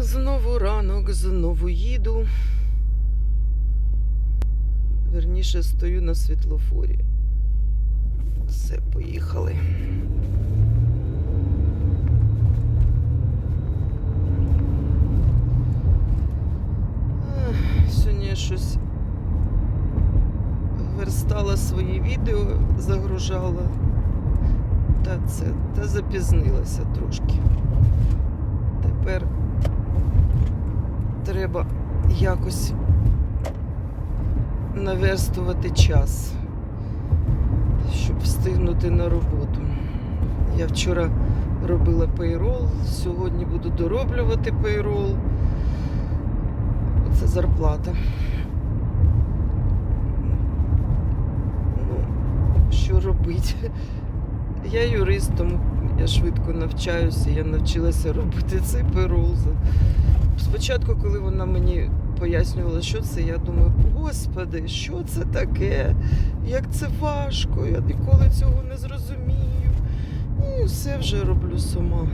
Знову ранок, знову їду. Верніше стою на світлофорі. Все, поїхали. Сьогодні щось верстала свої відео, загружала. Та це, та запізнилася трошки. Тепер треба якось наверстувати час, щоб встигнути на роботу. Я вчора робила пейрол, сьогодні буду дороблювати пейрол. Це зарплата. Ну, що робити? Я юрист, тому я швидко навчаюся, я навчилася робити цей пейрол. Спочатку, коли вона мені пояснювала, що це, я думаю, господи, що це таке? Як це важко, я ніколи цього не зрозумію. І все вже роблю сама.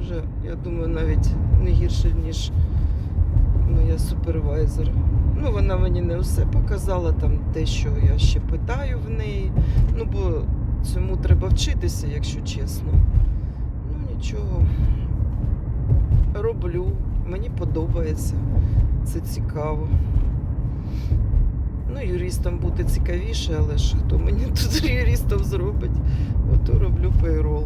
Вже, я думаю, навіть не гірше, ніж моя супервайзер. Ну, вона мені не все показала, там те, що я ще питаю в неї. Ну, бо цьому треба вчитися, якщо чесно. Ну, нічого. Подобається, це цікаво. Ну, юристам буде цікавіше, але ж хто мені тут юристом зробить, ото роблю пейрол.